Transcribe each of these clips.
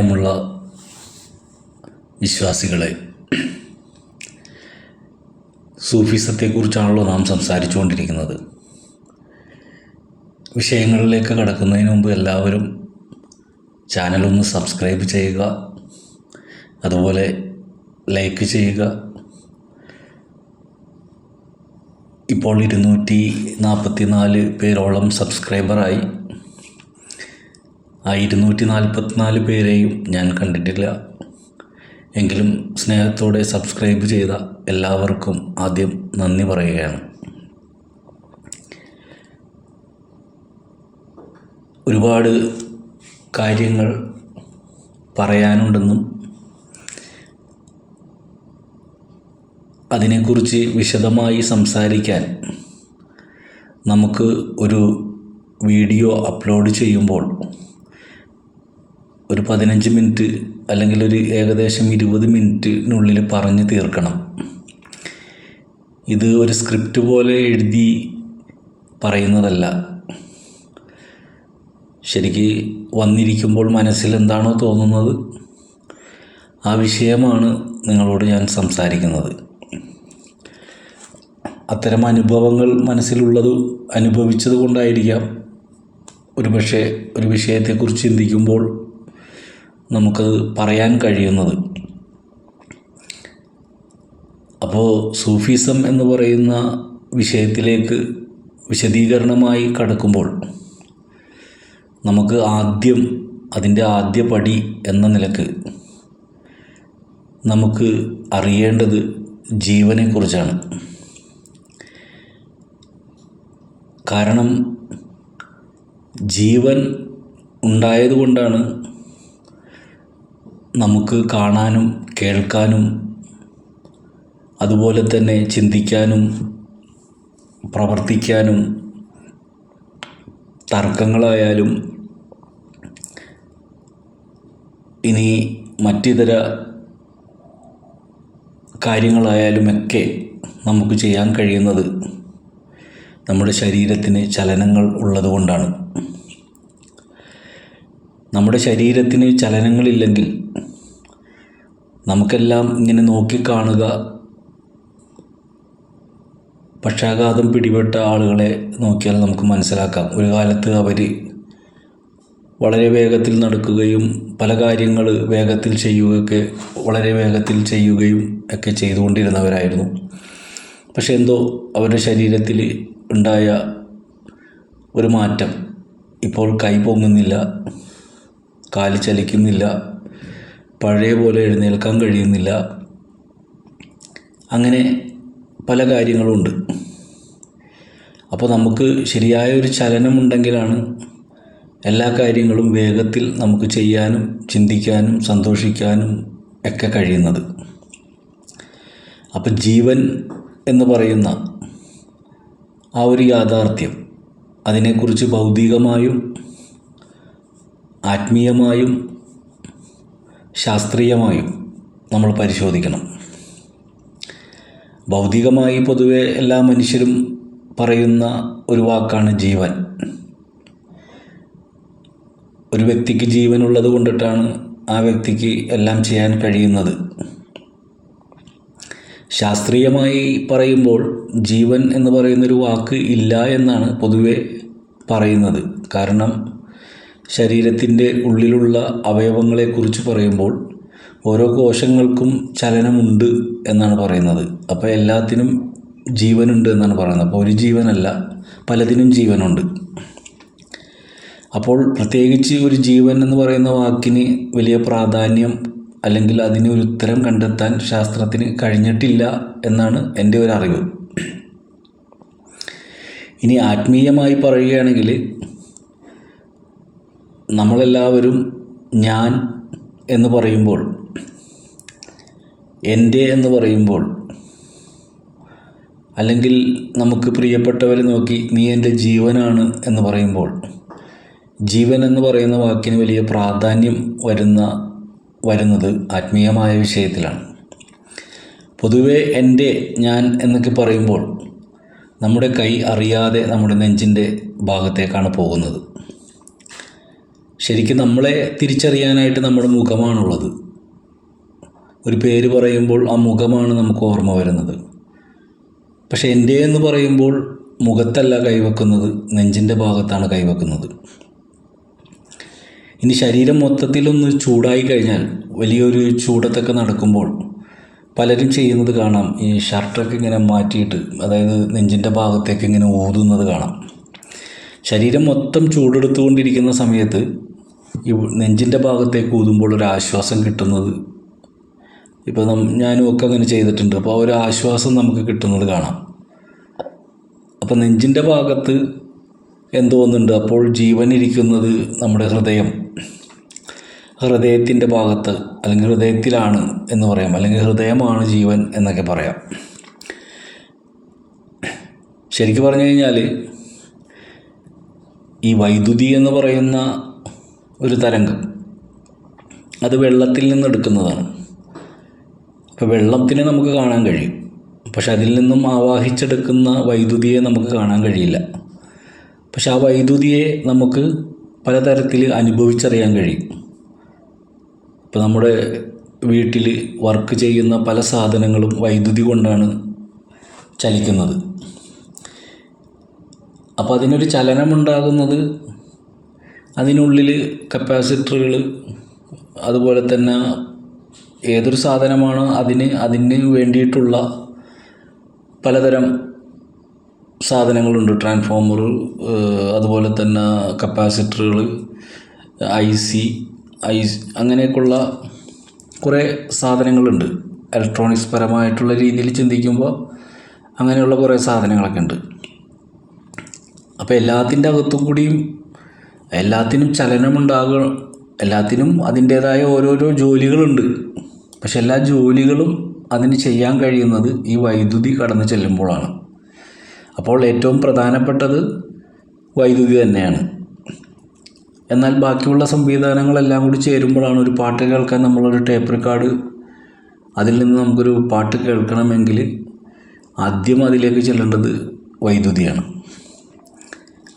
സ്നേഹമുള്ള വിശ്വാസികളെ സൂഫിസത്തെക്കുറിച്ചാണല്ലോ നാം സംസാരിച്ചുകൊണ്ടിരിക്കുന്നത്. വിഷയങ്ങളിലേക്ക് കടക്കുന്നതിന് മുമ്പ് എല്ലാവരും ചാനലൊന്ന് സബ്സ്ക്രൈബ് ചെയ്യുക അതുപോലെ ലൈക്ക് ചെയ്യുക. ഇപ്പോൾ ഇരുന്നൂറ്റി നാൽപ്പത്തി നാല് പേരോളം സബ്സ്ക്രൈബറായി. ആ ഇരുന്നൂറ്റി നാൽപ്പത്തിനാല് പേരെയും ഞാൻ കണ്ടിട്ടില്ല. എങ്കിലും സ്നേഹത്തോടെ സബ്സ്ക്രൈബ് ചെയ്ത എല്ലാവർക്കും ആദ്യം നന്ദി പറയുകയാണ്. ഒരുപാട് കാര്യങ്ങൾ പറയാനുണ്ടെന്നും അതിനെക്കുറിച്ച് വിശദമായി സംസാരിക്കാൻ നമുക്ക് ഒരു വീഡിയോ അപ്ലോഡ് ചെയ്യുമ്പോൾ ഒരു പതിനഞ്ച് മിനിറ്റ് അല്ലെങ്കിൽ ഒരു ഏകദേശം ഇരുപത് മിനിറ്റിനുള്ളിൽ പറഞ്ഞു തീർക്കണം. ഇത് ഒരു സ്ക്രിപ്റ്റ് പോലെ എഴുതി പറയുന്നതല്ല. ശരിക്ക് വന്നിരിക്കുമ്പോൾ മനസ്സിൽ എന്താണോ തോന്നുന്നത് ആ വിഷയമാണ് നിങ്ങളോട് ഞാൻ സംസാരിക്കുന്നത്. അത്തരം അനുഭവങ്ങൾ മനസ്സിലുള്ളത് അനുഭവിച്ചത് കൊണ്ടായിരിക്കാം ഒരുപക്ഷെ ഒരു വിഷയത്തെക്കുറിച്ച് ചിന്തിക്കുമ്പോൾ നമുക്കത് പറയാൻ കഴിയുന്നത്. അപ്പോൾ സൂഫിസം എന്ന് പറയുന്ന വിഷയത്തിലേക്ക് വിശദീകരണമായി കടക്കുമ്പോൾ നമുക്ക് ആദ്യം അതിന്റെ ആദ്യ പടി എന്ന നിലയ്ക്ക് നമുക്ക് അറിയേണ്ടത് ജീവനെക്കുറിച്ചാണ് കാരണം ജീവൻ ഉണ്ടായതുകൊണ്ടാണ് നമുക്ക് കാണാനും കേൾക്കാനും അതുപോലെ തന്നെ ചിന്തിക്കാനും പ്രവർത്തിക്കാനും തർക്കങ്ങളായാലും ഇനി മറ്റിതര കാര്യങ്ങളായാലുമൊക്കെ നമുക്ക് ചെയ്യാൻ കഴിയുന്നത് നമ്മുടെ ശരീരത്തിന് ചലനങ്ങൾ ഉള്ളതുകൊണ്ടാണ്. നമ്മുടെ ശരീരത്തിന് ചലനങ്ങളില്ലെങ്കിൽ നമുക്കെല്ലാം ഇങ്ങനെ നോക്കിക്കാണുക. പക്ഷാഘാതം പിടിപെട്ട ആളുകളെ നോക്കിയാൽ നമുക്ക് മനസ്സിലാക്കാം. ഒരു കാലത്ത് അവർ വളരെ വേഗത്തിൽ നടക്കുകയും പല കാര്യങ്ങൾ വേഗത്തിൽ ചെയ്യുകയൊക്കെ വളരെ വേഗത്തിൽ ചെയ്യുകയും ഒക്കെ ചെയ്തുകൊണ്ടിരുന്നവരായിരുന്നു. പക്ഷെ എന്തോ അവരുടെ ശരീരത്തിൽ ഉണ്ടായ ഒരു മാറ്റം. ഇപ്പോൾ കൈ പൊങ്ങുന്നില്ല കാൽ ചലിക്കുന്നില്ല പഴയ പോലെ എഴുന്നേൽക്കാൻ കഴിയുന്നില്ല. അങ്ങനെ പല കാര്യങ്ങളുമുണ്ട് അപ്പോൾ നമുക്ക് ശരിയായ ഒരു ചലനമുണ്ടെങ്കിലാണ് എല്ലാ കാര്യങ്ങളും വേഗത്തിൽ നമുക്ക് ചെയ്യാനും ചിന്തിക്കാനും സന്തോഷിക്കാനും ഒക്കെ കഴിയുന്നത്. അപ്പം ജീവൻ എന്ന് പറയുന്ന ആ ഒരു യാഥാർത്ഥ്യം അതിനെക്കുറിച്ച് ഭൗതികമായും ആത്മീയമായും ശാസ്ത്രീയമായും നമ്മൾ പരിശോധിക്കണം. ഭൗതികമായി പൊതുവെ എല്ലാ മനുഷ്യരും പറയുന്ന ഒരു വാക്കാണ് ജീവൻ. ഒരു വ്യക്തിക്ക് ജീവനുള്ളത് കൊണ്ടിട്ടാണ് ആ വ്യക്തിക്ക് എല്ലാം ചെയ്യാൻ കഴിയുന്നത്. ശാസ്ത്രീയമായി പറയുമ്പോൾ ജീവൻ എന്ന് പറയുന്നൊരു വാക്ക് ഇല്ല എന്നാണ് പൊതുവെ പറയുന്നത്. കാരണം ശരീരത്തിന്റെ ഉള്ളിലുള്ള അവയവങ്ങളെക്കുറിച്ച് പറയുമ്പോൾ ഓരോ കോശങ്ങൾക്കും ചലനമുണ്ട് എന്നാണ് പറയുന്നത്. അപ്പോൾ എല്ലാത്തിനും ജീവനുണ്ട് എന്നാണ് പറയുന്നത്. അപ്പോൾ ഒരു ജീവനല്ല പലതിനും ജീവനുണ്ട്. അപ്പോൾ പ്രത്യേകിച്ച് ഒരു ജീവൻ എന്ന് പറയുന്ന വാക്കിന് വലിയ പ്രാധാന്യം അല്ലെങ്കിൽ അതിന് ഒരു ഉത്തരം കണ്ടെത്താൻ ശാസ്ത്രത്തിന് കഴിഞ്ഞിട്ടില്ല എന്നാണ് എന്റെ ഒരു അറിവ്. ഇനി ആത്മീയമായി പറയുകയാണെങ്കിൽ നമ്മളെല്ലാവരും ഞാൻ എന്ന് പറയുമ്പോൾ എന്റെ എന്ന് പറയുമ്പോൾ അല്ലെങ്കിൽ നമുക്ക് പ്രിയപ്പെട്ടവരെ നോക്കി നീ എന്റെ ജീവനാണ് എന്ന് പറയുമ്പോൾ ജീവൻ എന്ന് പറയുന്ന വാക്കിന് വലിയ പ്രാധാന്യം വരുന്ന വരുന്നത് ആത്മീയമായ വിഷയത്തിലാണ്. പൊതുവെ എന്റെ ഞാൻ എന്നൊക്കെ പറയുമ്പോൾ നമ്മുടെ കൈ അറിയാതെ നമ്മുടെ നെഞ്ചിന്റെ ഭാഗത്തേക്കാണ് പോകുന്നത്. ശരിക്കും നമ്മളെ തിരിച്ചറിയാനായിട്ട് നമ്മുടെ മുഖമാണുള്ളത്. ഒരു പേര് പറയുമ്പോൾ ആ മുഖമാണ് നമുക്ക് ഓർമ്മ വരുന്നത്. പക്ഷേ എന്റെ എന്ന് പറയുമ്പോൾ മുഖത്തല്ല കൈവെക്കുന്നത് നെഞ്ചിന്റെ ഭാഗത്താണ് കൈവെക്കുന്നത്. ഇനി ശരീരം മൊത്തത്തിലൊന്ന് ചൂടായി കഴിഞ്ഞാൽ വലിയൊരു ചൂടത്തൊക്കെ നടക്കുമ്പോൾ പലരും ചെയ്യുന്നത് കാണാം. ഈ ഷർട്ടൊക്കെ ഇങ്ങനെ മാറ്റിയിട്ട് അതായത് നെഞ്ചിന്റെ ഭാഗത്തേക്ക് ഇങ്ങനെ ഊതുന്നത് കാണാം. ശരീരം മൊത്തം ചൂടെടുത്തുകൊണ്ടിരിക്കുന്ന സമയത്ത് ഈ നെഞ്ചിന്റെ ഭാഗത്തേക്ക് ഊതുമ്പോൾ ഒരു ആശ്വാസം കിട്ടുന്നത്. ഇപ്പോൾ നം ഞാനും ഒക്കെ അങ്ങനെ ചെയ്തിട്ടുണ്ട്. അപ്പോൾ ഒരു ആശ്വാസം നമുക്ക് കിട്ടുന്നത് കാണാം. അപ്പോൾ നെഞ്ചിന്റെ ഭാഗത്ത് എന്തോ ഒന്നുണ്ട് അപ്പോൾ ജീവൻ ഇരിക്കുന്നത് നമ്മുടെ ഹൃദയം. ഹൃദയത്തിന്റെ ഭാഗത്ത് അല്ലെങ്കിൽ ഹൃദയത്തിലാണ് എന്ന് പറയാം. അല്ലെങ്കിൽ ഹൃദയമാണ് ജീവൻ എന്നൊക്കെ പറയാം. ശരിക്കും പറഞ്ഞു കഴിഞ്ഞാൽ ഈ വൈദ്യുതി എന്ന് പറയുന്ന ഒരു തരംഗം. അത് വെള്ളത്തിൽ നിന്ന് എടുക്കുന്നതാണ്. അപ്പോൾ വെള്ളത്തിനെ നമുക്ക് കാണാൻ കഴിയും. പക്ഷെ അതിൽ നിന്നും ആവാഹിച്ചെടുക്കുന്ന വൈദ്യുതിയെ നമുക്ക് കാണാൻ കഴിയില്ല. പക്ഷെ ആ വൈദ്യുതിയെ നമുക്ക് പലതരത്തിൽ അനുഭവിച്ചറിയാൻ കഴിയും. ഇപ്പോൾ നമ്മുടെ വീട്ടിൽ വർക്ക് ചെയ്യുന്ന പല സാധനങ്ങളും വൈദ്യുതി കൊണ്ടാണ് ചലിക്കുന്നത്. അപ്പോൾ അതിനൊരു ചലനമുണ്ടാകുന്നത് അതിനുള്ളിൽ കപ്പാസിറ്ററുകൾ അതുപോലെ തന്നെ ഏതൊരു സാധനമാണ് അതിന് അതിന് വേണ്ടിയിട്ടുള്ള പലതരം സാധനങ്ങളുണ്ട്. ട്രാൻസ്ഫോമർ അതുപോലെ തന്നെ കപ്പാസിറ്ററുകൾ ഐ സി ഐ അങ്ങനെയൊക്കെയുള്ള കുറേ സാധനങ്ങളുണ്ട്. ഇലക്ട്രോണിക്സ് പരമായിട്ടുള്ള രീതിയിൽ ചിന്തിക്കുമ്പോൾ അങ്ങനെയുള്ള കുറേ സാധനങ്ങളൊക്കെ ഉണ്ട് അപ്പോൾ എല്ലാത്തിന്റെ അകത്തും കൂടിയും എല്ലാത്തിനും ചലനമുണ്ടാകുക എല്ലാത്തിനും അതിന്റേതായ ഓരോരോ ജോലികളുണ്ട്. പക്ഷെ എല്ലാ ജോലികളും അതിന് ചെയ്യാൻ കഴിയുന്നത് ഈ വൈദ്യുതി കടന്നു ചെല്ലുമ്പോഴാണ്. അപ്പോൾ ഏറ്റവും പ്രധാനപ്പെട്ടത് വൈദ്യുതി തന്നെയാണ്. എന്നാൽ ബാക്കിയുള്ള സംവിധാനങ്ങളെല്ലാം കൂടി ചേരുമ്പോഴാണ് ഒരു പാട്ട് കേൾക്കാൻ നമ്മളൊരു ടേപ്പ് റെക്കോർഡ് അതിൽ നിന്ന് നമുക്കൊരു പാട്ട് കേൾക്കണമെങ്കിൽ ആദ്യം അതിലേക്ക് ചെല്ലേണ്ടത് വൈദ്യുതിയാണ്.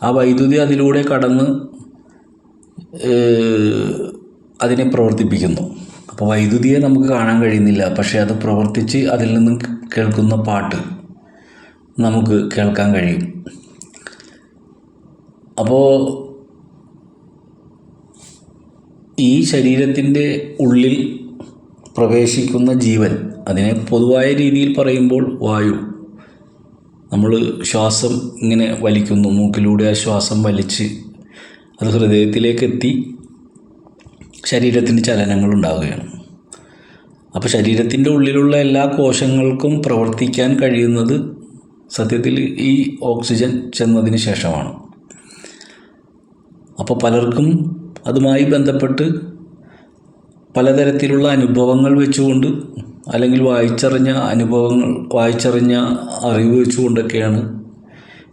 ആ വൈദ്യുതി അതിലൂടെ കടന്ന് അതിനെ പ്രവർത്തിപ്പിക്കുന്നു. അപ്പോൾ വൈദ്യുതിയെ നമുക്ക് കാണാൻ കഴിയുന്നില്ല. പക്ഷേ അത് പ്രവർത്തിച്ച് അതിൽ നിന്നും കേൾക്കുന്ന പാട്ട് നമുക്ക് കേൾക്കാൻ കഴിയും. അപ്പോൾ ഈ ശരീരത്തിന്റെ ഉള്ളിൽ പ്രവേശിക്കുന്ന ജീവൻ അതിനെ പൊതുവായ രീതിയിൽ പറയുമ്പോൾ വായു. നമ്മൾ ശ്വാസം ഇങ്ങനെ വലിക്കുന്നു. മൂക്കിലൂടെ ആ ശ്വാസം വലിച്ച് അത് ഹൃദയത്തിലേക്ക് എത്തി ശരീരത്തിന് ചലനങ്ങൾ ഉണ്ടാവുകയാണ് അപ്പോൾ ശരീരത്തിന്റെ ഉള്ളിലുള്ള എല്ലാ കോശങ്ങൾക്കും പ്രവർത്തിക്കാൻ കഴിയുന്നത് സത്യത്തിൽ ഈ ഓക്സിജൻ ചെന്നതിന് ശേഷമാണ്. അപ്പോൾ പലർക്കും അതുമായി ബന്ധപ്പെട്ട് പലതരത്തിലുള്ള അനുഭവങ്ങൾ വെച്ചുകൊണ്ട് അല്ലെങ്കിൽ വായിച്ചറിഞ്ഞ അനുഭവങ്ങൾ വായിച്ചറിഞ്ഞ അറിവ് വെച്ചുകൊണ്ടൊക്കെയാണ്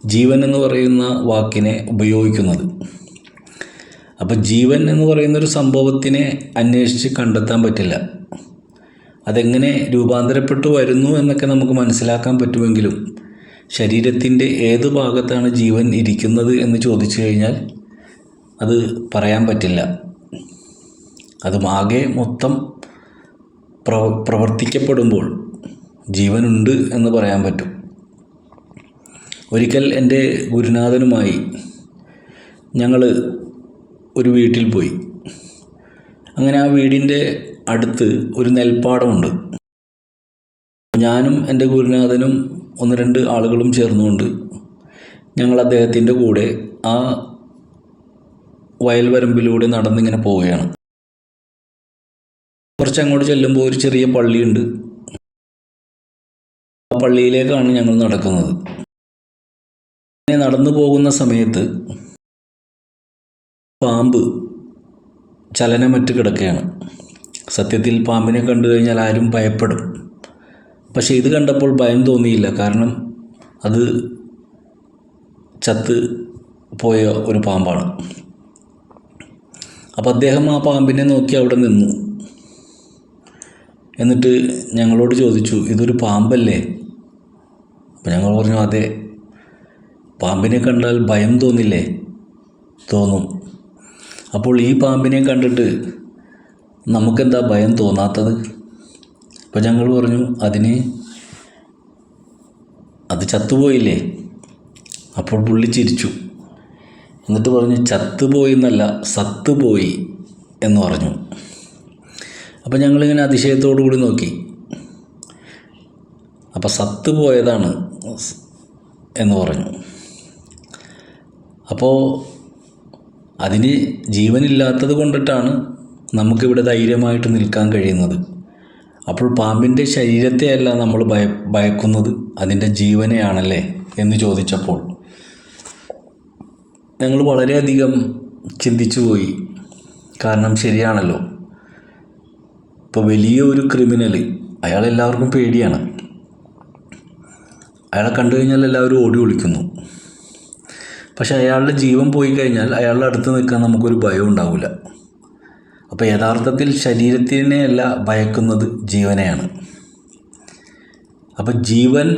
ജീവൻ എന്ന് പറയുന്ന വാക്കിനെ ഉപയോഗിക്കുന്നത്. അപ്പോൾ ജീവൻ എന്ന് പറയുന്ന ഒരു സംഭവത്തിനെ അന്വേഷിച്ച് കണ്ടെത്താൻ പറ്റില്ല. അതെങ്ങനെ രൂപാന്തരപ്പെട്ടു വരുന്നു എന്നൊക്കെ നമുക്ക് മനസ്സിലാക്കാൻ പറ്റുമെങ്കിലും ശരീരത്തിന്റെ ഏത് ഭാഗത്താണ് ജീവൻ ഇരിക്കുന്നത് എന്ന് ചോദിച്ചു കഴിഞ്ഞാൽ അത് പറയാൻ പറ്റില്ല. അത് ആകെ മൊത്തം പ്രവ പ്രവർത്തിക്കപ്പെടുമ്പോൾ ജീവനുണ്ട് എന്ന് പറയാൻ പറ്റും. ഒരിക്കൽ എന്റെ ഗുരുനാഥനുമായി ഞങ്ങൾ ഒരു വീട്ടിൽ പോയി. അങ്ങനെ ആ വീടിന്റെ അടുത്ത് ഒരു നെൽപ്പാടമുണ്ട്. ഞാനും എന്റെ ഗുരുനാഥനും ഒന്ന് രണ്ട് ആളുകളും ചേർന്നുകൊണ്ട് ഞങ്ങൾ അദ്ദേഹത്തിന്റെ കൂടെ ആ വയൽവരമ്പിലൂടെ നടന്നിങ്ങനെ പോവുകയാണ്. കുറച്ച് അങ്ങോട്ട് ചെല്ലുമ്പോൾ ഒരു ചെറിയ പള്ളിയുണ്ട്. ആ പള്ളിയിലേക്കാണ് ഞങ്ങൾ നടക്കുന്നത്. നടന്നു പോകുന്ന സമയത്ത് പാമ്പ് ചലനമറ്റ് കിടക്കുകയാണ്. സത്യത്തിൽ പാമ്പിനെ കണ്ടു കഴിഞ്ഞാൽ ആരും ഭയപ്പെടും. പക്ഷേ ഇത് കണ്ടപ്പോൾ ഭയം തോന്നിയില്ല. കാരണം അത് ചത്ത് പോയ ഒരു പാമ്പാണ്. അപ്പോൾ അദ്ദേഹം ആ പാമ്പിനെ നോക്കി അവിടെ നിന്നു. എന്നിട്ട് ഞങ്ങളോട് ചോദിച്ചു ഇതൊരു പാമ്പല്ലേ? അപ്പോൾ ഞങ്ങൾ പറഞ്ഞു അതെ. പാമ്പിനെ കണ്ടാൽ ഭയം തോന്നില്ലേ? തോന്നും. അപ്പോൾ ഈ പാമ്പിനെ കണ്ടിട്ട് നമുക്കെന്താ ഭയം തോന്നാത്തത്? അപ്പോൾ ഞങ്ങൾ പറഞ്ഞു അതിന് അത് ചത്തുപോയില്ലേ? അപ്പോൾ പുള്ളി ചിരിച്ചു. എന്നിട്ട് പറഞ്ഞു ചത്തുപോയി എന്നല്ല സത്തുപോയി എന്ന് പറഞ്ഞു. അപ്പോൾ ഞങ്ങളിങ്ങനെ അതിശയത്തോടു കൂടി നോക്കി. അപ്പോൾ സത്ത് പോയതാണ് എന്ന് പറഞ്ഞു. അപ്പോൾ അതിന് ജീവനില്ലാത്തത് കൊണ്ടിട്ടാണ് നമുക്കിവിടെ ധൈര്യമായിട്ട് നിൽക്കാൻ കഴിയുന്നത്. അപ്പോൾ പാമ്പിന്റെ ശരീരത്തെയല്ല നമ്മൾ ഭയ ഭയക്കുന്നത് അതിന്റെ ജീവനെയാണല്ലേ എന്ന് ചോദിച്ചപ്പോൾ ഞങ്ങൾ വളരെയധികം ചിന്തിച്ചു പോയി. കാരണം ശരിയാണല്ലോ. ഇപ്പോൾ വലിയ ഒരു ക്രിമിനൽ അയാൾ എല്ലാവർക്കും പേടിയാണ്. അയാളെ കണ്ടു കഴിഞ്ഞാൽ എല്ലാവരും ഓടി ഒളിക്കുന്നു. പക്ഷെ അയാളുടെ ജീവൻ പോയി കഴിഞ്ഞാൽ അയാളുടെ അടുത്ത് നിൽക്കാൻ നമുക്കൊരു ഭയം ഉണ്ടാവില്ല. അപ്പോൾ യഥാർത്ഥത്തിൽ ശരീരത്തിനെയല്ല ഭയക്കുന്നത് ജീവനെയാണ്. അപ്പോൾ ജീവൻ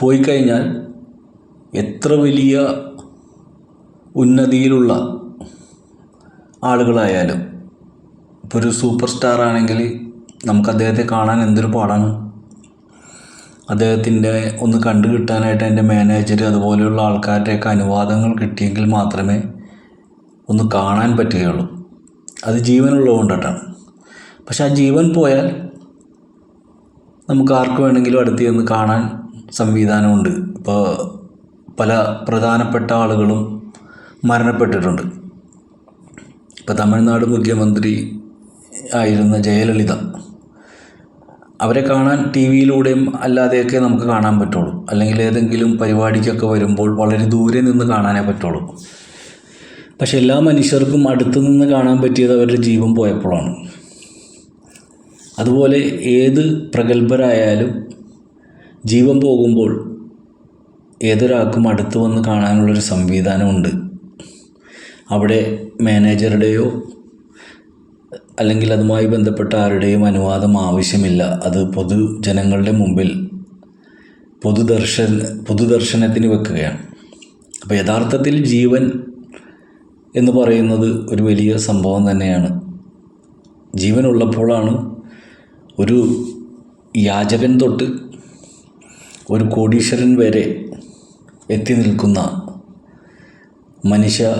പോയി കഴിഞ്ഞാൽ എത്ര വലിയ ഉന്നതിയിലുള്ള ആളുകളായാലും ഇപ്പോൾ ഒരു സൂപ്പർ സ്റ്റാർ ആണെങ്കിൽ നമുക്ക് അദ്ദേഹത്തെ കാണാൻ എന്തൊരു പാടാണ്. അദ്ദേഹത്തിന്റെ ഒന്ന് കണ്ടു കിട്ടാനായിട്ട് എന്റെ മാനേജർ അതുപോലെയുള്ള ആൾക്കാരുടെയൊക്കെ അനുവാദങ്ങൾ കിട്ടിയെങ്കിൽ മാത്രമേ ഒന്ന് കാണാൻ പറ്റുകയുള്ളൂ. അത് ജീവനുള്ളത് കൊണ്ടിട്ടാണ് പക്ഷെ ആ ജീവൻ പോയാൽ നമുക്ക് ആർക്ക് വേണമെങ്കിലും അടുത്ത് ചെന്ന് കാണാൻ സംവിധാനമുണ്ട്. ഇപ്പോൾ പല പ്രധാനപ്പെട്ട ആളുകളും മരണപ്പെട്ടിട്ടുണ്ട്. ഇപ്പോൾ തമിഴ്നാട് മുഖ്യമന്ത്രി ആയിരുന്ന ജയലളിത അവരെ കാണാൻ ടി വിയിലൂടെയും അല്ലാതെയൊക്കെ നമുക്ക് കാണാൻ പറ്റുള്ളൂ. അല്ലെങ്കിൽ ഏതെങ്കിലും പരിപാടിക്കൊക്കെ വരുമ്പോൾ വളരെ ദൂരെ നിന്ന് കാണാനേ പറ്റുള്ളൂ. പക്ഷെ എല്ലാ മനുഷ്യർക്കും അടുത്ത് നിന്ന് കാണാൻ പറ്റിയത് അവരുടെ ജീവൻ പോയപ്പോഴാണ്. അതുപോലെ ഏത് പ്രഗത്ഭരായാലും ജീവൻ പോകുമ്പോൾ ഏതൊരാൾക്കും അടുത്ത് വന്ന് കാണാനുള്ളൊരു സംവിധാനമുണ്ട്. അവിടെ മാനേജറുടെയോ അല്ലെങ്കിൽ അതുമായി ബന്ധപ്പെട്ട ആരുടെയും അനുവാദം ആവശ്യമില്ല. അത് പൊതുജനങ്ങളുടെ മുമ്പിൽ പൊതുദർശൻ പൊതുദർശനത്തിന് വെക്കുകയാണ്. അപ്പോൾ യഥാർത്ഥത്തിൽ ജീവൻ എന്ന് പറയുന്നത് ഒരു വലിയ സംഭവം തന്നെയാണ്. ജീവൻ ഉള്ളപ്പോഴാണ് ഒരു യാചകൻ തൊട്ട് ഒരു കോടീശ്വരൻ വരെ എത്തി നിൽക്കുന്ന മനുഷ്യ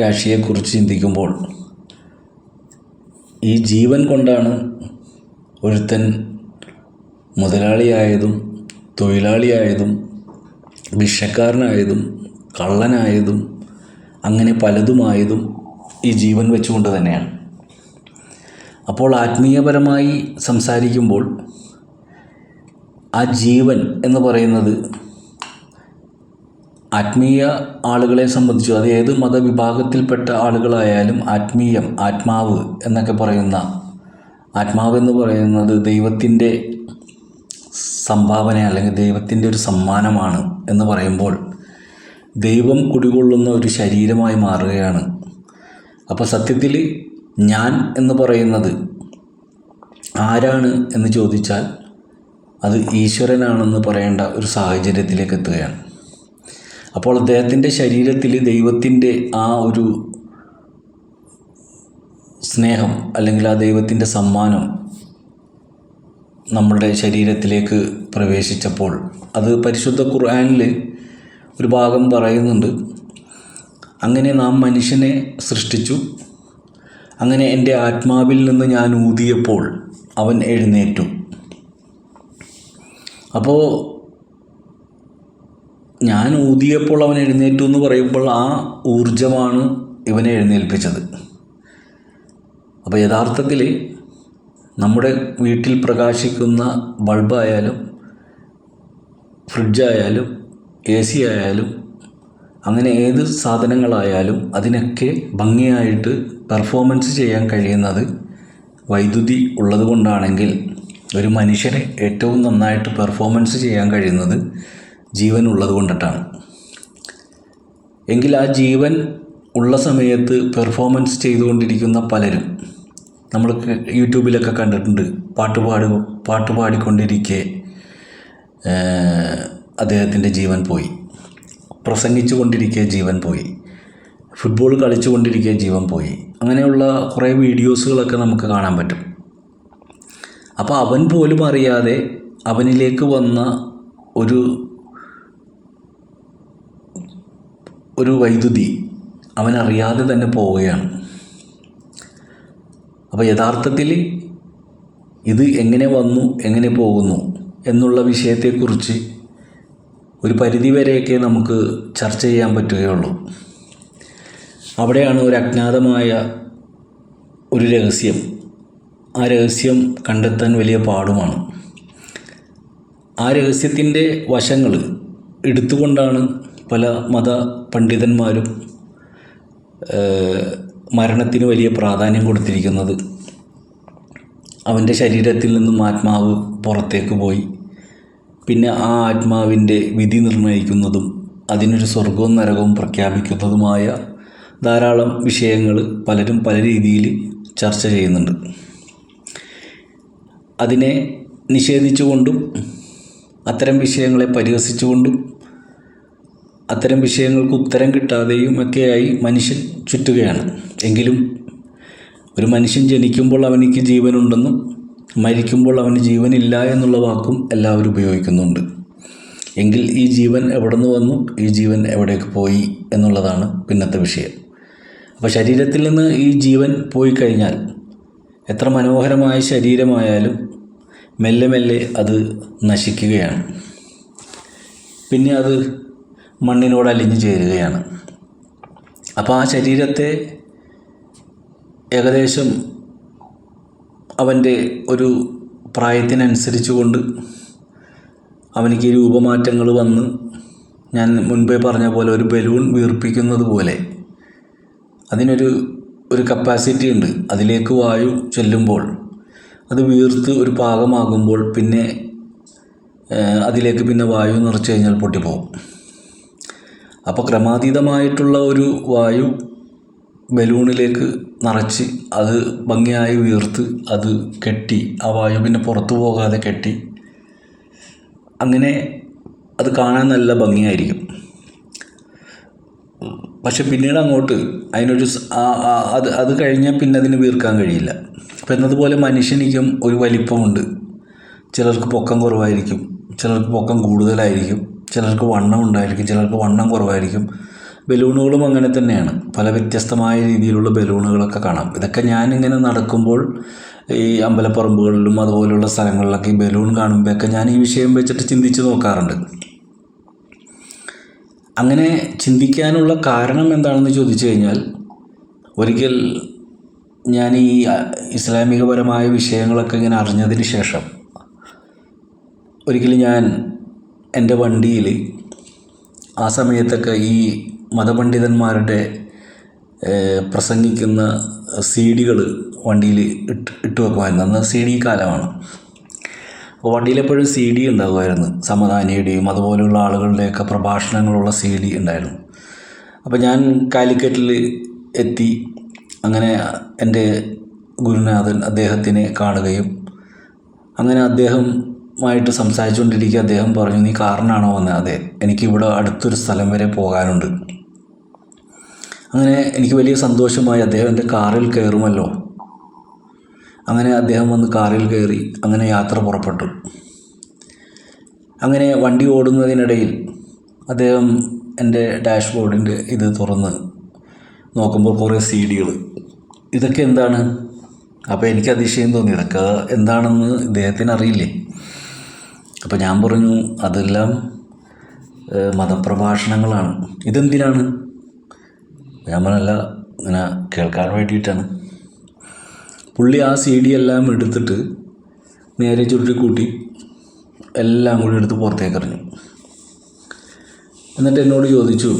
രാശിയെക്കുറിച്ച് ചിന്തിക്കുമ്പോൾ ഈ ജീവൻ കൊണ്ടാണ് ഒരുത്തൻ മുതലാളിയായതും തൊഴിലാളിയായതും ഭിക്ഷക്കാരനായതും കള്ളനായതും അങ്ങനെ പലതുമായതും ഈ ജീവൻ വെച്ചുകൊണ്ട് തന്നെയാണ്. അപ്പോൾ ആത്മീയപരമായി സംസാരിക്കുമ്പോൾ ആ ജീവൻ എന്ന് പറയുന്നത് ആത്മീയ ആളുകളെ സംബന്ധിച്ചു അത് ഏത് മതവിഭാഗത്തിൽപ്പെട്ട ആളുകളായാലും ആത്മീയം ആത്മാവ് എന്നൊക്കെ പറയുന്ന ആത്മാവ് എന്ന് പറയുന്നത് ദൈവത്തിന്റെ സംഭാവന അല്ലെങ്കിൽ ദൈവത്തിന്റെ ഒരു സമ്മാനമാണ് എന്ന് പറയുമ്പോൾ ദൈവം കുടികൊള്ളുന്ന ഒരു ശരീരമായി മാറുകയാണ്. അപ്പോൾ സത്യത്തിൽ ഞാൻ എന്ന് പറയുന്നത് ആരാണ് എന്ന് ചോദിച്ചാൽ അത് ഈശ്വരനാണെന്ന് പറയേണ്ട ഒരു സാഹചര്യത്തിലേക്ക് എത്തുകയാണ്. അപ്പോൾ അദ്ദേഹത്തിന്റെ ശരീരത്തിൽ ദൈവത്തിന്റെ ആ ഒരു സ്നേഹം അല്ലെങ്കിൽ ആ ദൈവത്തിന്റെ സമ്മാനം നമ്മുടെ ശരീരത്തിലേക്ക് പ്രവേശിച്ചപ്പോൾ അത് പരിശുദ്ധ ഖുർആാനിൽ ഒരു ഭാഗം പറയുന്നുണ്ട്. അങ്ങനെ നാം മനുഷ്യനെ സൃഷ്ടിച്ചു. അങ്ങനെ എന്റെ ആത്മാവിൽ നിന്ന് ഞാൻ ഊതിയപ്പോൾ അവൻ എഴുന്നേറ്റു. അപ്പോൾ ഞാൻ ഊതിയപ്പോൾ അവൻ എഴുന്നേറ്റു എന്ന് പറയുമ്പോൾ ആ ഊർജമാണ് ഇവനെ എഴുന്നേൽപ്പിച്ചത്. അപ്പോൾ യഥാർത്ഥത്തിൽ നമ്മുടെ വീട്ടിൽ പ്രകാശിക്കുന്ന ബൾബായാലും ഫ്രിഡ്ജായാലും എ സി ആയാലും അങ്ങനെ ഏത് സാധനങ്ങളായാലും അതിനൊക്കെ ഭംഗിയായിട്ട് പെർഫോമൻസ് ചെയ്യാൻ കഴിയുന്നത് വൈദ്യുതി ഉള്ളതുകൊണ്ടാണെങ്കിൽ ഒരു മനുഷ്യനെ ഏറ്റവും നന്നായിട്ട് പെർഫോമൻസ് ചെയ്യാൻ കഴിയുന്നത് ജീവൻ ഉള്ളത് കൊണ്ടിട്ടാണ് എങ്കിൽ ആ ജീവൻ ഉള്ള സമയത്ത് പെർഫോമൻസ് ചെയ്തുകൊണ്ടിരിക്കുന്ന പലരും നമ്മൾ യൂട്യൂബിലൊക്കെ കണ്ടിട്ടുണ്ട്. പാട്ട് പാടി പാട്ട് പാടിക്കൊണ്ടിരിക്കെ അദ്ദേഹത്തിന്റെ ജീവൻ പോയി. പ്രസംഗിച്ചു കൊണ്ടിരിക്കെ ജീവൻ പോയി. ഫുട്ബോൾ കളിച്ചു കൊണ്ടിരിക്കെ ജീവൻ പോയി. അങ്ങനെയുള്ള കുറേ വീഡിയോസുകളൊക്കെ നമുക്ക് കാണാൻ പറ്റും. അപ്പോൾ അവൻ പോലും അറിയാതെ അവനിലേക്ക് വന്ന ഒരു ഒരു വൈദ്യുതി അവനറിയാതെ തന്നെ പോവുകയാണ്. അപ്പോൾ യഥാർത്ഥത്തിൽ ഇത് എങ്ങനെ വന്നു എങ്ങനെ പോകുന്നു എന്നുള്ള വിഷയത്തെക്കുറിച്ച് ഒരു പരിധിവരെയൊക്കെ നമുക്ക് ചർച്ച ചെയ്യാൻ പറ്റുകയുള്ളൂ. അവിടെയാണ് ഒരു അജ്ഞാതമായ ഒരു രഹസ്യം. ആ രഹസ്യം കണ്ടെത്താൻ വലിയ പാടുമാണ്. ആ രഹസ്യത്തിന്റെ വശങ്ങൾ എടുത്തുകൊണ്ടാണ് പല മത പണ്ഡിതന്മാരും മരണത്തിന് വലിയ പ്രാധാന്യം കൊടുത്തിരിക്കുന്നത്. അവന്റെ ശരീരത്തിൽ നിന്നും ആത്മാവ് പുറത്തേക്ക് പോയി. പിന്നെ ആ ആത്മാവിന്റെ വിധി നിർണയിക്കുന്നതും അതിനൊരു സ്വർഗവും നരകവും പ്രഖ്യാപിക്കുന്നതുമായ ധാരാളം വിഷയങ്ങൾ പലരും പല രീതിയിൽ ചർച്ച ചെയ്യുന്നുണ്ട്. അതിനെ നിഷേധിച്ചുകൊണ്ടും അത്തരം വിഷയങ്ങളെ പരിഹസിച്ചുകൊണ്ടും അത്തരം വിഷയങ്ങൾക്ക് ഉത്തരം കിട്ടാതെയും ഒക്കെയായി മനുഷ്യൻ ചുറ്റുകയാണ്. എങ്കിലും ഒരു മനുഷ്യൻ ജനിക്കുമ്പോൾ അവനിക്ക് ജീവനുണ്ടെന്നും മരിക്കുമ്പോൾ അവന് ജീവനില്ല എന്നുള്ള വാക്കും എല്ലാവരും ഉപയോഗിക്കുന്നുണ്ട്. എങ്കിൽ ഈ ജീവൻ എവിടെ നിന്ന് വന്നു? ഈ ജീവൻ എവിടേക്ക് പോയി എന്നുള്ളതാണ് പിന്നത്തെ വിഷയം. അപ്പോൾ ശരീരത്തിൽ നിന്ന് ഈ ജീവൻ പോയി കഴിഞ്ഞാൽ എത്ര മനോഹരമായ ശരീരമായാലും മെല്ലെ മെല്ലെ അത് നശിക്കുകയാണ്. പിന്നെ അത് മണ്ണിനോട് അലിഞ്ഞു ചേരുകയാണ്. അപ്പോൾ ആ ശരീരത്തെ ഏകദേശം അവന്റെ ഒരു പ്രായത്തിനനുസരിച്ച് കൊണ്ട് അവനിക്ക് രൂപമാറ്റങ്ങൾ വന്ന് ഞാൻ മുൻപേ പറഞ്ഞ പോലെ ഒരു ബലൂൺ വീർപ്പിക്കുന്നത് പോലെ അതിനൊരു ഒരു കപ്പാസിറ്റി ഉണ്ട്. അതിലേക്ക് വായു ചെല്ലുമ്പോൾ അത് വീർത്ത് ഒരു പാകമാകുമ്പോൾ പിന്നെ അതിലേക്ക് പിന്നെ വായു നിറച്ച് കഴിഞ്ഞാൽ പൊട്ടിപ്പോകും. അപ്പോൾ ക്രമാതീതമായിട്ടുള്ള ഒരു വായു ബലൂണിലേക്ക് നിറച്ച് അത് ഭംഗിയായി വീർത്ത് അത് കെട്ടി ആ വായു പിന്നെ പുറത്തു പോകാതെ കെട്ടി. അങ്ങനെ അത് കാണാൻ നല്ല ഭംഗിയായിരിക്കും. പക്ഷെ പിന്നീട് അങ്ങോട്ട് അതിനൊരു അത് അത് കഴിഞ്ഞാൽ പിന്നെ അതിന് വീർക്കാൻ കഴിയില്ല. അപ്പം എന്നതുപോലെ മനുഷ്യനിക്കും ഒരു വലിപ്പമുണ്ട്. ചിലർക്ക് പൊക്കം കുറവായിരിക്കും ചിലർക്ക് പൊക്കം കൂടുതലായിരിക്കും. ചിലർക്ക് വണ്ണം ഉണ്ടായിരിക്കും ചിലർക്ക് വണ്ണം കുറവായിരിക്കും. ബലൂണുകളും അങ്ങനെ തന്നെയാണ്. പല വ്യത്യസ്തമായ രീതിയിലുള്ള ബലൂണുകളൊക്കെ കാണാം. ഇതൊക്കെ ഞാനിങ്ങനെ നടക്കുമ്പോൾ ഈ അമ്പലപ്പറമ്പുകളിലും അതുപോലുള്ള സ്ഥലങ്ങളിലൊക്കെ ഈ ബലൂൺ കാണുമ്പോഴൊക്കെ ഞാൻ ഈ വിഷയം വെച്ചിട്ട് ചിന്തിച്ച് നോക്കാറുണ്ട്. അങ്ങനെ ചിന്തിക്കാനുള്ള കാരണം എന്താണെന്ന് ചോദിച്ചു കഴിഞ്ഞാൽ ഒരിക്കൽ ഞാൻ ഈ ഇസ്ലാമികപരമായ വിഷയങ്ങളൊക്കെ ഇങ്ങനെ അറിഞ്ഞതിന് ശേഷം ഒരിക്കലും ഞാൻ എന്റെ വണ്ടിയിൽ ആ സമയത്തൊക്കെ ഈ മതപണ്ഡിതന്മാരുടെ പ്രസംഗിക്കുന്ന സി ഡികൾ വണ്ടിയിൽ ഇട്ട് ഇട്ട് വെക്കുമായിരുന്നു. അന്ന് സി ഡി കാലമാണ്. അപ്പോൾ വണ്ടിയിലെപ്പോഴും സി ഡി ഉണ്ടാകുമായിരുന്നു. സമദാനിയുടെയും അതുപോലെയുള്ള ആളുകളുടെയൊക്കെ പ്രഭാഷണങ്ങളുള്ള സി ഡി ഉണ്ടായിരുന്നു. അപ്പോൾ ഞാൻ കാലിക്കറ്റിൽ എത്തി. അങ്ങനെ എന്റെ ഗുരുനാഥൻ അദ്ദേഹത്തിനെ കാണുകയും അങ്ങനെ അദ്ദേഹമായിട്ട് സംസാരിച്ചുകൊണ്ടിരിക്കുക അദ്ദേഹം പറഞ്ഞു നീ കാറിനാണോ വന്നത്? അതെ എനിക്കിവിടെ അടുത്തൊരു സ്ഥലം വരെ പോകാനുണ്ട്. അങ്ങനെ എനിക്ക് വലിയ സന്തോഷമായി അദ്ദേഹം എന്റെ കാറിൽ കയറുമല്ലോ. അങ്ങനെ അദ്ദേഹം വന്ന് കാറിൽ കയറി അങ്ങനെ യാത്ര പുറപ്പെട്ടു. അങ്ങനെ വണ്ടി ഓടുന്നതിനിടയിൽ അദ്ദേഹം എന്റെ ഡാഷ്ബോർഡിന്റെ ഇത് തുറന്ന് നോക്കുമ്പോൾ കുറേ സി ഡികൾ. ഇതൊക്കെ എന്താണ്? അപ്പോൾ എനിക്ക് അതിശയം തോന്നി ഇതൊക്കെ എന്താണെന്ന് ഇദ്ദേഹത്തിന് അറിയില്ലേ? അപ്പോൾ ഞാൻ പറഞ്ഞു അതെല്ലാം മതപ്രഭാഷണങ്ങളാണ്. ഇതെന്തിനാണ്? ഞാൻ പറഞ്ഞല്ല ഇങ്ങനെ കേൾക്കാൻ വേണ്ടിയിട്ടാണ്. പുള്ളി ആ സി ഡി എല്ലാം എടുത്തിട്ട് നേരെ ചുരുട്ടിക്കൂട്ടി എല്ലാം കൂടി എടുത്ത് പുറത്തേക്ക് എറിഞ്ഞു. എന്നിട്ട് എന്നോട് ചോദിച്ചു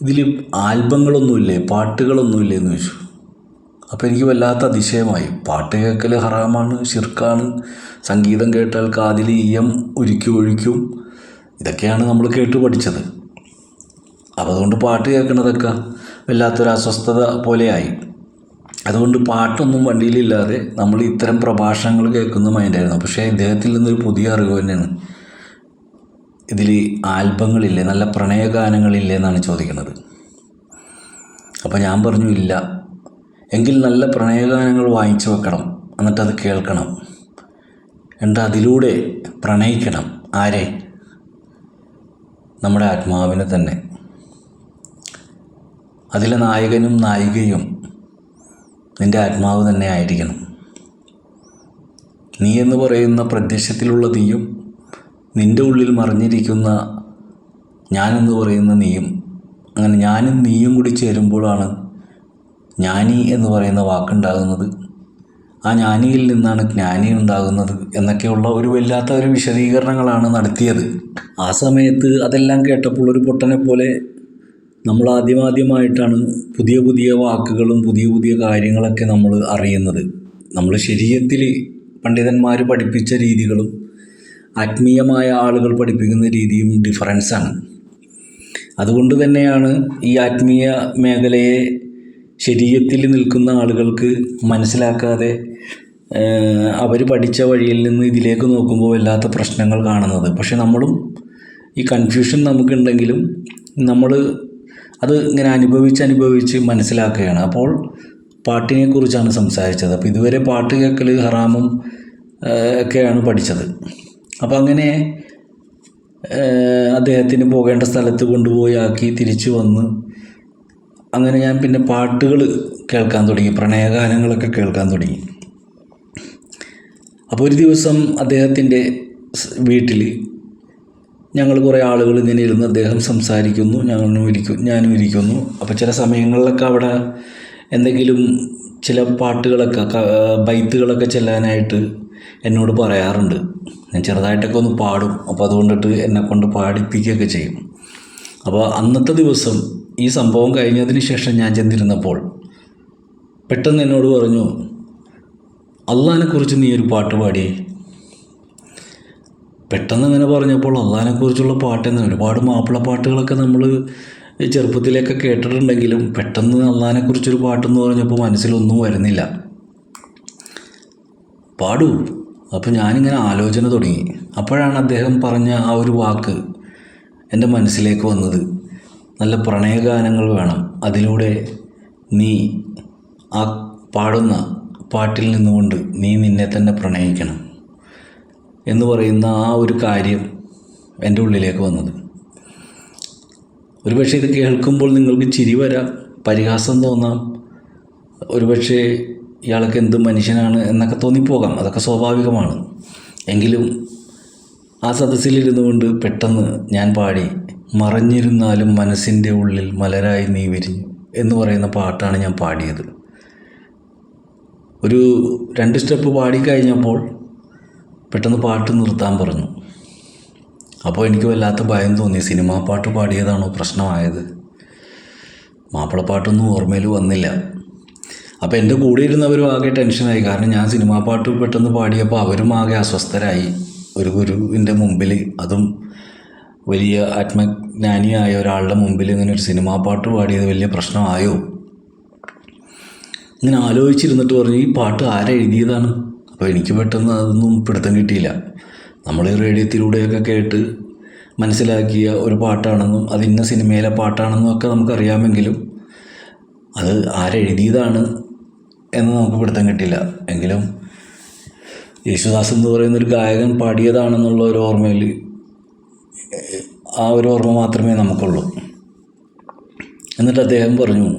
ഇതിൽ ആൽബങ്ങളൊന്നുമില്ലേ? പാട്ടുകളൊന്നുമില്ലേ? എന്ന് ചോദിച്ചു. അപ്പോൾ എനിക്ക് വല്ലാത്ത അതിശയമായി. പാട്ട് കേൾക്കൽ ഹറാമാണ് ഷിർക്കാണ് സംഗീതം കേട്ടാൽ കാതിൽ ഈയം ഉരുക്കി ഒഴിക്കും. ഇതൊക്കെയാണ് നമ്മൾ കേട്ട് പഠിച്ചത്. അപ്പോൾ അതുകൊണ്ട് പാട്ട് കേൾക്കുന്നതൊക്കെ വല്ലാത്തൊരു അസ്വസ്ഥത പോലെയായി. അതുകൊണ്ട് പാട്ടൊന്നും വണ്ടിയിലില്ലാതെ നമ്മൾ ഇത്തരം പ്രഭാഷണങ്ങൾ കേൾക്കുന്ന മൈൻഡായിരുന്നു. പക്ഷേ ഇദ്ദേഹത്തിൽ നിന്നൊരു പുതിയ അറിവ് തന്നെയാണ്. ഇതിൽ ആൽബങ്ങളില്ലേ നല്ല പ്രണയഗാനങ്ങളില്ലേ എന്നാണ് ചോദിക്കുന്നത്. അപ്പോൾ ഞാൻ പറഞ്ഞു ഇല്ല. എങ്കിൽ നല്ല പ്രണയഗാനങ്ങൾ വാങ്ങിച്ചു വെക്കണം. എന്നിട്ടത് കേൾക്കണം. എന്നിട്ട് അതിലൂടെ പ്രണയിക്കണം? ആരെ? നമ്മുടെ ആത്മാവിനെ തന്നെ. അതിലെ നായകനും നായികയും നിന്റെ ആത്മാവ് തന്നെ ആയിരിക്കണം. നീ എന്ന് പറയുന്ന പ്രത്യക്ഷത്തിലുള്ള നീയും നിന്റെ ഉള്ളിൽ മറിഞ്ഞിരിക്കുന്ന ഞാനെന്ന് പറയുന്ന നീയും അങ്ങനെ ഞാനും നീയും കൂടി ചേരുമ്പോഴാണ് ജ്ഞാനി എന്ന് പറയുന്ന വാക്കുണ്ടാകുന്നത്. ആ ജ്ഞാനിയിൽ നിന്നാണ് ജ്ഞാനി ഉണ്ടാകുന്നത് എന്നൊക്കെയുള്ള ഒരു വല്ലാത്ത ഒരു വിശദീകരണങ്ങളാണ് നടത്തിയത്. ആ സമയത്ത് അതെല്ലാം കേട്ടപ്പോൾ ഒരു പൊട്ടനെ പോലെ നമ്മൾ ആദ്യമാദ്യമായിട്ടാണ് പുതിയ പുതിയ വാക്കുകളും പുതിയ പുതിയ കാര്യങ്ങളൊക്കെ നമ്മൾ അറിയുന്നത്. നമ്മൾ ശരീരത്തിൽ പണ്ഡിതന്മാർ പഠിപ്പിച്ച രീതികളും ആത്മീയമായ ആളുകൾ പഠിപ്പിക്കുന്ന രീതിയും ഡിഫറൻസാണ് അതുകൊണ്ട് തന്നെയാണ് ഈ ആത്മീയ മേഖലയെ ശരീരത്തിൽ നിൽക്കുന്ന ആളുകൾക്ക് മനസ്സിലാക്കാതെ അവർ പഠിച്ച വഴിയിൽ നിന്ന് ഇതിലേക്ക് നോക്കുമ്പോൾ വല്ലാത്ത പ്രശ്നങ്ങൾ കാണുന്നത്. പക്ഷെ നമ്മളും ഈ കൺഫ്യൂഷൻ നമുക്കുണ്ടെങ്കിലും നമ്മൾ അത് ഇങ്ങനെ അനുഭവിച്ച് അനുഭവിച്ച് മനസ്സിലാക്കുകയാണ്. അപ്പോൾ പാട്ടിനെ കുറിച്ചാണ് സംസാരിച്ചത്. അപ്പോൾ ഇതുവരെ പാട്ട് കേൾക്കൽ ഹറാമും ഒക്കെയാണ് പഠിച്ചത്. അപ്പോൾ അങ്ങനെ അദ്ദേഹത്തിന് പോകേണ്ട സ്ഥലത്ത് കൊണ്ടുപോയി ആക്കി തിരിച്ചു വന്ന് അങ്ങനെ ഞാൻ പിന്നെ പാട്ടുകൾ കേൾക്കാൻ തുടങ്ങി. പ്രണയഗാനങ്ങളൊക്കെ കേൾക്കാൻ തുടങ്ങി. അപ്പോൾ ഒരു ദിവസം അദ്ദേഹത്തിന്റെ വീട്ടിൽ ഞങ്ങൾ കുറേ ആളുകൾ ഇങ്ങനെ ഇരുന്ന് അദ്ദേഹം സംസാരിക്കുന്നു. ഞങ്ങളും ഇരിക്കും ഞാനും ഇരിക്കുന്നു. അപ്പോൾ ചില സമയങ്ങളിലൊക്കെ അവിടെ എന്തെങ്കിലും ചില പാട്ടുകളൊക്കെ ബൈത്തുകളൊക്കെ ചെല്ലാനായിട്ട് എന്നോട് പറയാറുണ്ട്. ഞാൻ ചെറുതായിട്ടൊക്കെ ഒന്ന് പാടും. അപ്പോൾ അതുകൊണ്ടിട്ട് എന്നെ കൊണ്ട് പാടിപ്പിക്കുകയൊക്കെ ചെയ്യും. അപ്പോൾ അന്നത്തെ ദിവസം ഈ സംഭവം കഴിഞ്ഞതിന് ശേഷം ഞാൻ ചെന്നിരുന്നപ്പോൾ പെട്ടെന്ന് എന്നോട് പറഞ്ഞു അള്ളഹാനെക്കുറിച്ച് നീ ഒരു പാട്ട് പാടി. പെട്ടെന്ന് അങ്ങനെ പറഞ്ഞപ്പോൾ അള്ളഹാനെക്കുറിച്ചുള്ള പാട്ടെന്ന് ഒരുപാട് മാപ്പിള പാട്ടുകളൊക്കെ നമ്മൾ ചെറുപ്പത്തിലൊക്കെ കേട്ടിട്ടുണ്ടെങ്കിലും പെട്ടെന്ന് അള്ളഹാനെക്കുറിച്ചൊരു പാട്ടെന്ന് പറഞ്ഞപ്പോൾ മനസ്സിലൊന്നും വരുന്നില്ല. പാടൂ. അപ്പോൾ ഞാനിങ്ങനെ ആലോചന തുടങ്ങി. അപ്പോഴാണ് അദ്ദേഹം പറഞ്ഞ ആ ഒരു വാക്ക് എന്റെ മനസ്സിലേക്ക് വന്നത്. നല്ല പ്രണയഗാനങ്ങൾ വേണം. അതിലൂടെ നീ ആ പാടുന്ന പാട്ടിൽ നിന്നുകൊണ്ട് നീ നിന്നെ തന്നെ പ്രണയിക്കണം എന്ന് പറയുന്ന ആ ഒരു കാര്യം എന്റെ ഉള്ളിലേക്ക് വന്നത്. ഒരുപക്ഷെ ഇത് കേൾക്കുമ്പോൾ നിങ്ങൾക്ക് ചിരി വരാം പരിഹാസം തോന്നാം. ഒരുപക്ഷെ ഇയാൾക്ക് എന്ത് മനുഷ്യനാണ് എന്നൊക്കെ തോന്നിപ്പോകാം. അതൊക്കെ സ്വാഭാവികമാണ്. എങ്കിലും ആ സദസ്സിലിരുന്നു കൊണ്ട് പെട്ടെന്ന് ഞാൻ പാടി മറഞ്ഞിരുന്നാലും മനസ്സിന്റെ ഉള്ളിൽ മലരായി നീ വിരിഞ്ഞു എന്ന് പറയുന്ന പാട്ടാണ് ഞാൻ പാടിയത്. ഒരു രണ്ട് സ്റ്റെപ്പ് പാടിക്കഴിഞ്ഞപ്പോൾ പെട്ടെന്ന് പാട്ട് നിർത്താൻ പറഞ്ഞു. അപ്പോൾ എനിക്ക് വല്ലാത്ത ഭയം തോന്നി. സിനിമാ പാട്ട് പാടിയതാണോ പ്രശ്നമായത്? മാപ്പിളപ്പാട്ടൊന്നും ഓർമ്മയിൽ വന്നില്ല. അപ്പോൾ എന്റെ കൂടെ ഇരുന്നവരും ആകെ ടെൻഷനായി. കാരണം ഞാൻ സിനിമാ പാട്ട് പെട്ടെന്ന് പാടിയപ്പോൾ അവരും ആകെ അസ്വസ്ഥരായി. ഒരു ഗുരുവിന്റെ മുമ്പിൽ അതും വലിയ ആത്മജ്ഞാനിയായ ഒരാളുടെ മുമ്പിൽ ഇങ്ങനെ ഒരു സിനിമാ പാട്ട് പാടിയത് വലിയ പ്രശ്നമായോ? ഇങ്ങനെ ആലോചിച്ചിരുന്നിട്ട് പറഞ്ഞു ഈ പാട്ട് ആരെഴുതിയതാണ് അപ്പോൾ എനിക്ക് പെട്ടെന്ന് അതൊന്നും പിടുത്തം കിട്ടിയില്ല. നമ്മൾ ഈ റേഡിയത്തിലൂടെയൊക്കെ കേട്ട് മനസ്സിലാക്കിയ ഒരു പാട്ടാണെന്നും അത് ഇന്ന സിനിമയിലെ പാട്ടാണെന്നും ഒക്കെ നമുക്കറിയാമെങ്കിലും അത് ആരെഴുതിയതാണ് എന്ന് നമുക്ക് പിടുത്തം കിട്ടില്ല എങ്കിലും യേശുദാസ് എന്ന് പറയുന്ന ഒരു ഗായകൻ പാടിയതാണെന്നുള്ള ഒരു ഓർമ്മയിൽ ആ ഒരു ഓർമ്മ മാത്രമേ നമുക്കുള്ളൂ. എന്നിട്ട് അദ്ദേഹം പറഞ്ഞു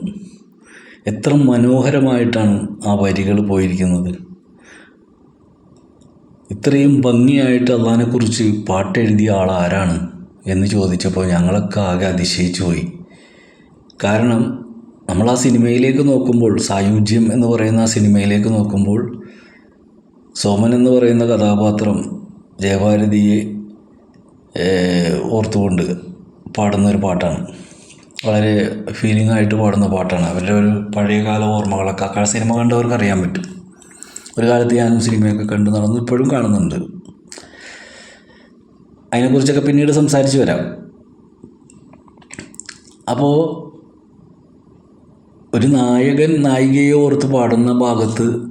എത്ര മനോഹരമായിട്ടാണ് ആ വരികൾ പോയിരിക്കുന്നത്. ഇത്രയും ഭംഗിയായിട്ട് അള്ളഹാനെക്കുറിച്ച് പാട്ടെഴുതിയ ആൾ ആരാണ്? എന്ന് ചോദിച്ചപ്പോൾ ഞങ്ങളൊക്കെ ആകെ അതിശയിച്ചു പോയി. കാരണം നമ്മൾ ആ സിനിമയിലേക്ക് നോക്കുമ്പോൾ സായുജ്യം എന്ന് പറയുന്ന ആ സിനിമയിലേക്ക് നോക്കുമ്പോൾ സോമൻ എന്ന് പറയുന്ന കഥാപാത്രം ജയഭാരതിയെ ഓർത്തുകൊണ്ട് പാടുന്ന ഒരു പാട്ടാണ്. വളരെ ഫീലിംഗ് ആയിട്ട് പാടുന്ന പാട്ടാണ്. അവരുടെ ഒരു പഴയകാല ഓർമ്മകളൊക്കെ ആ സിനിമ കണ്ടവർക്ക് അറിയാൻ പറ്റും. ഒരു കാലത്ത് ഞാനും സിനിമയൊക്കെ കണ്ടു നടന്നു ഇപ്പോഴും കാണുന്നുണ്ട്. അതിനെക്കുറിച്ചൊക്കെ പിന്നീട് സംസാരിച്ച് വരാം. അപ്പോൾ ഒരു നായകൻ നായികയെ ഓർത്ത് പാടുന്ന ഭാഗത്ത്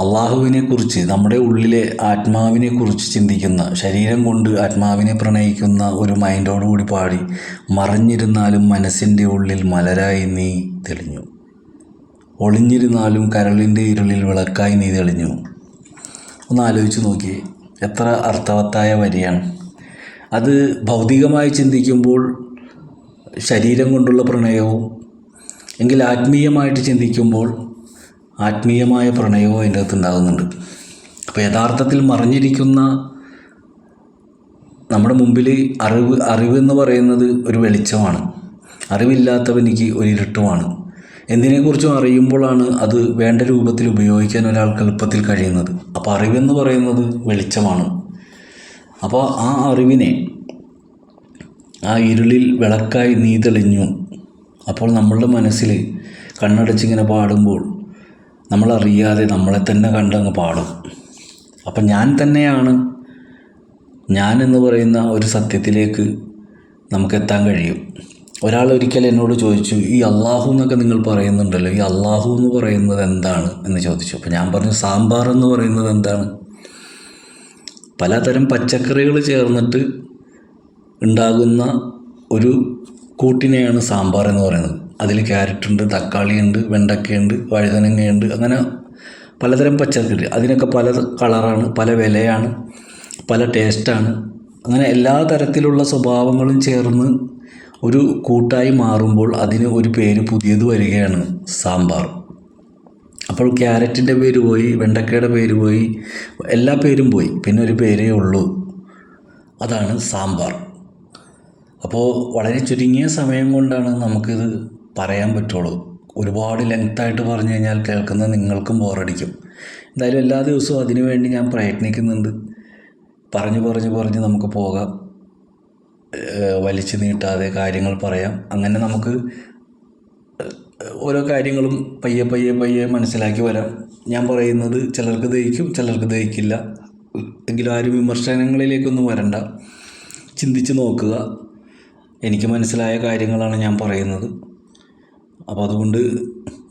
അള്ളാഹുവിനെ കുറിച്ച് നമ്മുടെ ഉള്ളിലെ ആത്മാവിനെ കുറിച്ച് ചിന്തിക്കുന്ന ശരീരം കൊണ്ട് ആത്മാവിനെ പ്രണയിക്കുന്ന ഒരു മൈൻഡോടുകൂടി പാടി മറിഞ്ഞിരുന്നാലും മനസ്സിന്റെ ഉള്ളിൽ മലരായി നീ തെളിഞ്ഞു. ഒളിഞ്ഞിരുന്നാലും കരളിന്റെ ഇരുളിൽ വിളക്കായി നീ തെളിഞ്ഞു. ഒന്ന് ആലോചിച്ച് നോക്കിയേ എത്ര അർത്ഥവത്തായ വരിയാണ്. അത് ഭൗതികമായി ചിന്തിക്കുമ്പോൾ ശരീരം കൊണ്ടുള്ള പ്രണയവും എങ്കിൽ ആത്മീയമായിട്ട് ചിന്തിക്കുമ്പോൾ ആത്മീയമായ പ്രണയവും അതിന്റെ അകത്ത് ഉണ്ടാകുന്നുണ്ട്. അപ്പോൾ യഥാർത്ഥത്തിൽ മറിഞ്ഞിരിക്കുന്ന നമ്മുടെ മുമ്പിൽ അറിവ് അറിവെന്ന് പറയുന്നത് ഒരു വെളിച്ചമാണ്. അറിവില്ലാത്തവനിക്ക് ഒരു ഇരുട്ടുമാണ് എന്തിനെക്കുറിച്ചും അറിയുമ്പോഴാണ് അത് വേണ്ട രൂപത്തിൽ ഉപയോഗിക്കാൻ ഒരാൾക്ക് എളുപ്പത്തിൽ കഴിയുന്നത്. അപ്പോൾ അറിവെന്ന് പറയുന്നത് വെളിച്ചമാണ്. അപ്പോൾ ആ അറിവിനെ ആ ഇരുളിൽ വിളക്കായി നീ തെളിഞ്ഞു. അപ്പോൾ നമ്മളുടെ മനസ്സിൽ കണ്ണടച്ചിങ്ങനെ പാടുമ്പോൾ നമ്മളറിയാതെ നമ്മളെ തന്നെ കണ്ടങ്ങ് പാടും. അപ്പം ഞാൻ തന്നെയാണ് ഞാൻ എന്ന് പറയുന്ന ഒരു സത്യത്തിലേക്ക് നമുക്ക് എത്താൻ കഴിയും. ഒരാൾ ഒരിക്കൽ എന്നോട് ചോദിച്ചു ഈ അള്ളാഹു എന്നൊക്കെ നിങ്ങൾ പറയുന്നുണ്ടല്ലോ ഈ അള്ളാഹു എന്ന് പറയുന്നത് എന്താണ്? എന്ന് ചോദിച്ചു. അപ്പോൾ ഞാൻ പറഞ്ഞു സാമ്പാർ എന്ന് പറയുന്നത് എന്താണ്? പലതരം പച്ചക്കറികൾ ചേർന്നിട്ട് ഉണ്ടാകുന്ന ഒരു കൂട്ടിനെയാണ് സാമ്പാർ എന്ന് പറയുന്നത്. അതിൽ ക്യാരറ്റ് ഉണ്ട് തക്കാളിയുണ്ട് വെണ്ടക്കയുണ്ട് വഴുതനങ്ങയുണ്ട് അങ്ങനെ പലതരം പച്ചക്കറി. അതിനൊക്കെ പല കളറാണ് പല വിലയാണ് പല ടേസ്റ്റാണ്. അങ്ങനെ എല്ലാ തരത്തിലുള്ള സ്വഭാവങ്ങളും ചേർന്ന് ഒരു കൂട്ടായി മാറുമ്പോൾ അതിന് ഒരു പേര് പുതിയത് വരികയാണ് സാമ്പാർ. അപ്പോൾ ക്യാരറ്റിന്റെ പേര് പോയി വെണ്ടക്കയുടെ പേര് പോയി എല്ലാ പേരും പോയി. പിന്നെ ഒരു പേരേ ഉള്ളൂ. അതാണ് സാമ്പാർ. അപ്പോൾ വളരെ ചുരുങ്ങിയ സമയം കൊണ്ടാണ് നമുക്കിത് പറയാൻ പറ്റുള്ളൂ. ഒരുപാട് ലെങ്തായിട്ട് പറഞ്ഞു കഴിഞ്ഞാൽ കേൾക്കുന്ന നിങ്ങൾക്കും ബോറടിക്കും എന്തായാലും എല്ലാ ദിവസവും അതിനു വേണ്ടി ഞാൻ പ്രയത്നിക്കുന്നുണ്ട്. പറഞ്ഞു പറഞ്ഞു പറഞ്ഞ് നമുക്ക് പോകാം. വലിച്ചു നീട്ടാതെ കാര്യങ്ങൾ പറയാം. അങ്ങനെ നമുക്ക് ഓരോ കാര്യങ്ങളും പയ്യെ പയ്യെ പയ്യെ മനസ്സിലാക്കി വരാം. ഞാൻ പറയുന്നത് ചിലർക്ക് ദഹിക്കും ചിലർക്ക് ദഹിക്കില്ല. എങ്കിലും ആരും വിമർശനങ്ങളിലേക്കൊന്നും വരണ്ട. ചിന്തിച്ച് നോക്കുക. എനിക്ക് മനസ്സിലായ കാര്യങ്ങളാണ് ഞാൻ പറയുന്നത്. അപ്പോൾ അതുകൊണ്ട്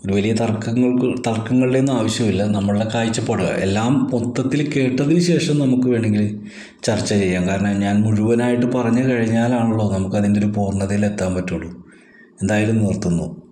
ഒരു വലിയ തർക്കങ്ങൾക്ക് തർക്കങ്ങളുടെ ഒന്നും ആവശ്യമില്ല. നമ്മളുടെ കാഴ്ചപ്പാടുക. എല്ലാം മൊത്തത്തിൽ കേട്ടതിന് ശേഷം നമുക്ക് വേണമെങ്കിൽ ചർച്ച ചെയ്യാം. കാരണം ഞാൻ മുഴുവനായിട്ട് പറഞ്ഞു കഴിഞ്ഞാലാണല്ലോ നമുക്ക് അതിന്റെ ഒരു പൂർണതയിൽ എത്താൻ പറ്റുള്ളൂ. എന്തായാലും നിർത്തുന്നു.